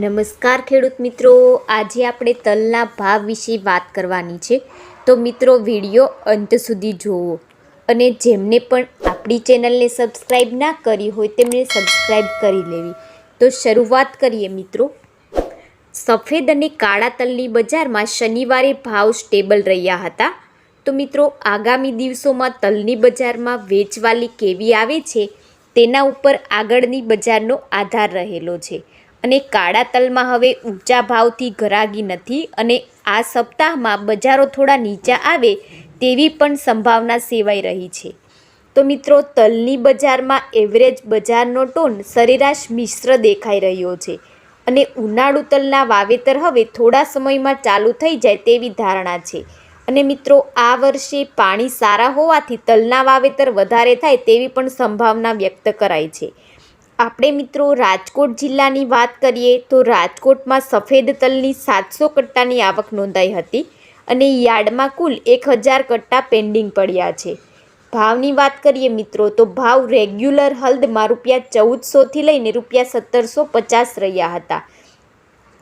નમસ્કાર ખેડૂત મિત્રો. આજે આપણે તલના ભાવ વિશે વાત કરવાની છે. તો મિત્રો, વીડિયો અંત સુધી જુઓ અને જેમને પણ આપણી ચેનલને સબસ્ક્રાઈબ ના કરી હોય તેમણે સબસ્ક્રાઈબ કરી લેવી. તો શરૂઆત કરીએ મિત્રો. સફેદ અને કાળા તલની બજારમાં શનિવારે ભાવ સ્ટેબલ રહ્યા હતા. તો મિત્રો, આગામી દિવસોમાં તલની બજારમાં વેચવાલી કેવી આવે છે તેના ઉપર આગળની બજારનો આધાર રહેલો છે. અને કાળા તલમાં હવે ઊંચા ભાવથી ઘરાગી નથી અને આ સપ્તાહમાં બજારો થોડા નીચા આવે તેવી પણ સંભાવના સેવાઈ રહી છે. તો મિત્રો, તલની બજારમાં એવરેજ બજારનો ટોન સરેરાશ મિશ્ર દેખાઈ રહ્યો છે અને ઉનાળુ તલના વાવેતર હવે થોડા સમયમાં ચાલુ થઈ જાય તેવી ધારણા છે. અને મિત્રો, આ વર્ષે પાણી સારા હોવાથી તલના વાવેતર વધારે થાય તેવી પણ સંભાવના વ્યક્ત કરાઈ છે. આપણે મિત્રો રાજકોટ જિલ્લાની વાત કરીએ તો રાજકોટમાં સફેદ તલની સાતસો કટ્ટાની આવક નોંધાઈ હતી અને યાર્ડમાં કુલ એક હજાર કટ્ટા પેન્ડિંગ પડ્યા છે. ભાવની વાત કરીએ મિત્રો તો ભાવ રેગ્યુલર હલ્દમાં રૂપિયા ચૌદસોથી લઈને રૂપિયા સત્તરસો પચાસ રહ્યા હતા.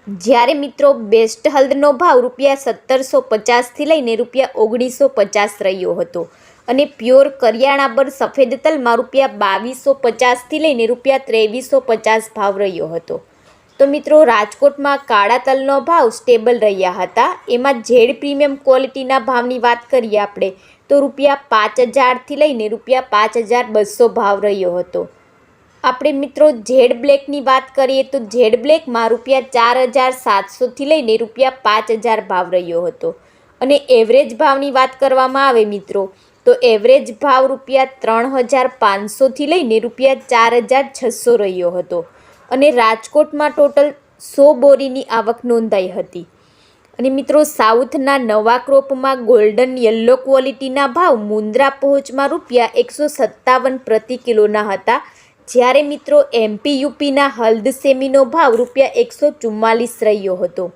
જ્યારે મિત્રો બેસ્ટ હલ્દનો ભાવ રૂપિયા સત્તરસો પચાસથી લઈને રૂપિયા ઓગણીસો પચાસ રહ્યો હતો. અને પ્યોર કરિયાણા પર સફેદ તલમાં રૂપિયા બાવીસો પચાસથી લઈને રૂપિયા ત્રેવીસો પચાસ ભાવ રહ્યો હતો. તો મિત્રો, રાજકોટમાં કાળા તલનો ભાવ સ્ટેબલ રહ્યા હતા. એમાં ઝેડ પ્રીમિયમ ક્વોલિટીના ભાવની વાત કરીએ આપણે, તો રૂપિયા પાંચ હજારથી લઈને રૂપિયા પાંચ હજાર બસો ભાવ રહ્યો હતો. આપણે મિત્રો, ઝેડ બ્લેકની વાત કરીએ તો ઝેડ બ્લેકમાં રૂપિયા ચાર હજાર સાતસોથી લઈને રૂપિયા પાંચ હજાર ભાવ રહ્યો હતો. અને એવરેજ ભાવની વાત કરવામાં આવે મિત્રો તો એવરેજ ભાવ રૂપિયા ત્રણ હજાર પાંચસોથી લઈને રૂપિયા ચાર હજાર છસો રહ્યો હતો. અને રાજકોટમાં ટોટલ સો બોરીની આવક નોંધાઈ હતી. અને મિત્રો, સાઉથના નવા ક્રોપમાં ગોલ્ડન યલો ક્વોલિટીના ભાવ મુન્દ્રા પહોંચમાં રૂપિયા એકસો સત્તાવન પ્રતિ કિલોના હતા. જ્યારે મિત્રો એમપી યુપીના હલ્દ સેમીનો ભાવ રૂપિયા એકસો ચુમ્માલીસ રહ્યો હતો.